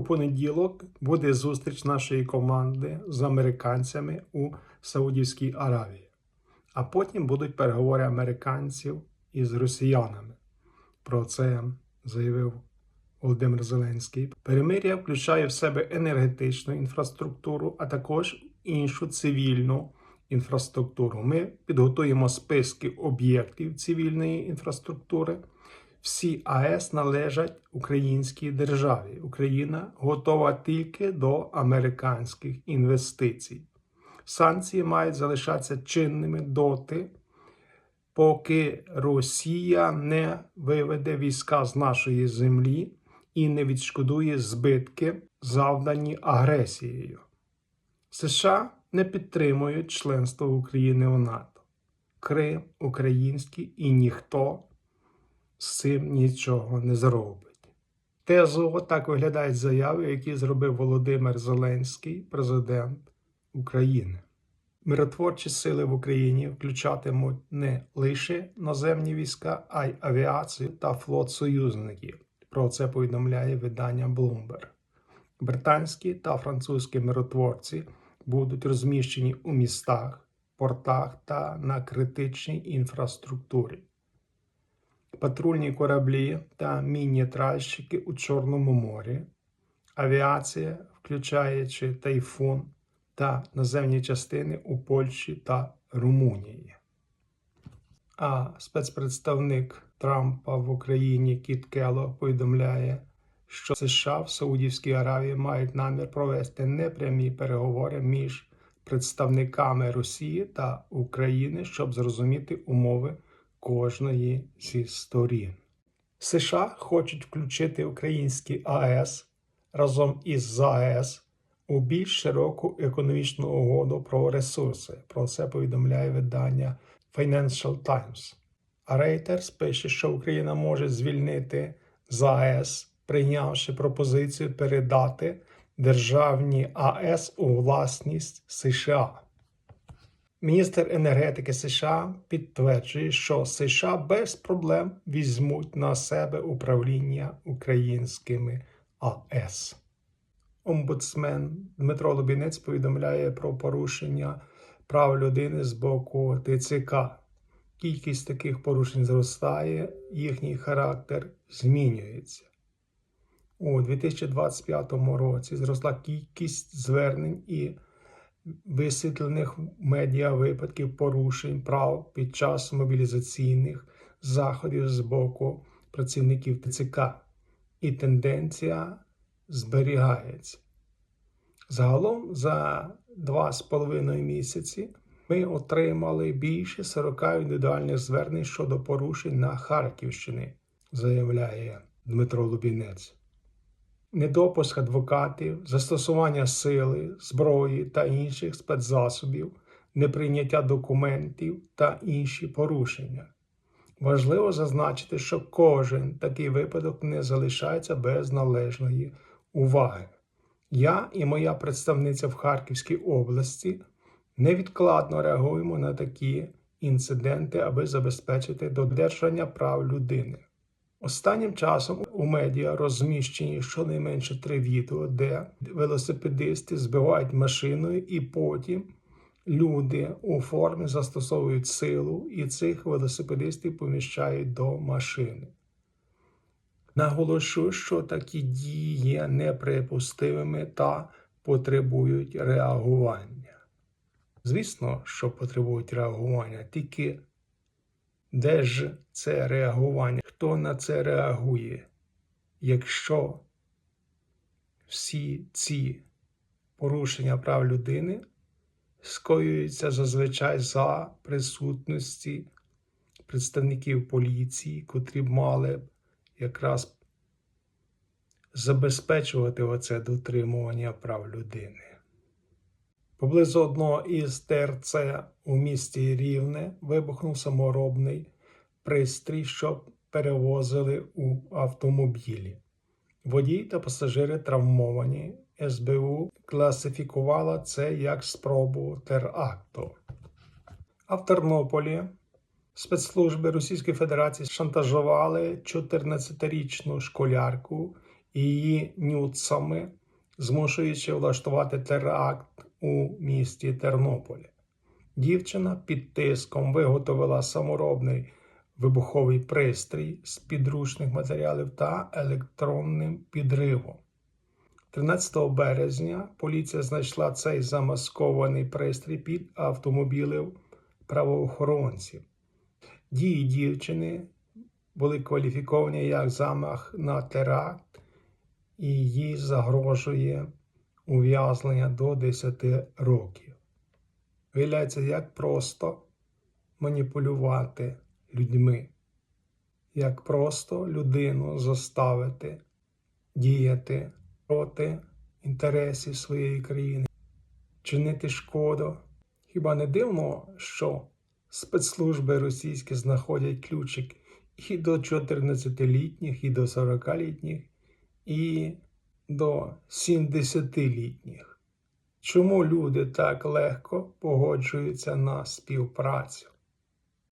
У понеділок буде зустріч нашої команди з американцями у Саудівській Аравії, а потім будуть переговори американців із росіянами. Про це заявив Володимир Зеленський. Перемир'я включає в себе енергетичну інфраструктуру, а також іншу цивільну інфраструктуру. Ми підготуємо списки об'єктів цивільної інфраструктури. Всі АЕС належать українській державі. Україна готова тільки до американських інвестицій. Санкції мають залишатися чинними доти, поки Росія не виведе війська з нашої землі і не відшкодує збитки, завдані агресією. США не підтримують членство України в НАТО. Крим український і ніхто з цим нічого не зробить. Тезово так виглядають заяви, які зробив Володимир Зеленський, президент України. Миротворчі сили в Україні включатимуть не лише наземні війська, а й авіацію та флот союзників. Про це повідомляє видання Bloomberg. Британські та французькі миротворці будуть розміщені у містах, портах та на критичній інфраструктурі. Патрульні кораблі та міні-тральщики у Чорному морі, авіація, включаючи тайфун та наземні частини у Польщі та Румунії. А спецпредставник Трампа в Україні Кіт Келло повідомляє, що США в Саудівській Аравії мають намір провести непрямі переговори між представниками Росії та України, щоб зрозуміти умови кожної зі сторін. США хочуть включити українські АЕС разом із ЗАЕС у більш широку економічну угоду про ресурси. Про це повідомляє видання Financial Times. А Reuters пише, що Україна може звільнити ЗАЕС, прийнявши пропозицію передати державні АЕС у власність США. Міністр енергетики США підтверджує, що США без проблем візьмуть на себе управління українськими АЕС. Омбудсмен Дмитро Лубінець повідомляє про порушення прав людини з боку ТЦК. Кількість таких порушень зростає, їхній характер змінюється. У 2025 році зросла кількість звернень і висвітлених медіа випадків порушень прав під час мобілізаційних заходів з боку працівників ТЦК, і тенденція зберігається. Загалом за два з половиною місяці ми отримали більше 40 індивідуальних звернень щодо порушень на Харківщині, заявляє Дмитро Лубінець. Недопуск адвокатів, застосування сили, зброї та інших спецзасобів, неприйняття документів та інші порушення. Важливо зазначити, що кожен такий випадок не залишається без належної уваги. Я і моя представниця в Харківській області невідкладно реагуємо на такі інциденти, аби забезпечити додержання прав людини. Останнім часом у медіа розміщені щонайменше три відео, де велосипедисти збивають машиною, і потім люди у формі застосовують силу, і цих велосипедистів поміщають до машини. Наголошу, що такі дії є неприпустимими та потребують реагування. Звісно, що потребують реагування, тільки де ж це реагування? Хто на це реагує? Якщо всі ці порушення прав людини скоюються зазвичай за присутності представників поліції, котрі мали б якраз забезпечувати оце дотримування прав людини. Поблизу одного із ТРЦ у місті Рівне вибухнув саморобний пристрій, що перевозили у автомобілі. Водій та пасажири травмовані. СБУ класифікувала це як спробу теракту. А в Тернополі спецслужби Російської Федерації шантажували 14-річну школярку і її нюцами, змушуючи влаштувати теракт у місті Тернополі. Дівчина під тиском виготовила саморобний вибуховий пристрій з підручних матеріалів та електронним підривом. 13 березня поліція знайшла цей замаскований пристрій під автомобілем правоохоронців. Дії дівчини були кваліфіковані як замах на теракт, і їй загрожує ув'язнення до 10 років. Виявляється, як просто маніпулювати людьми, як просто людину заставити діяти проти інтересів своєї країни, чинити шкоду. Хіба не дивно, що спецслужби російські знаходять ключик і до 14-літніх, і до 40-літніх, і до 70-літніх? Чому люди так легко погоджуються на співпрацю?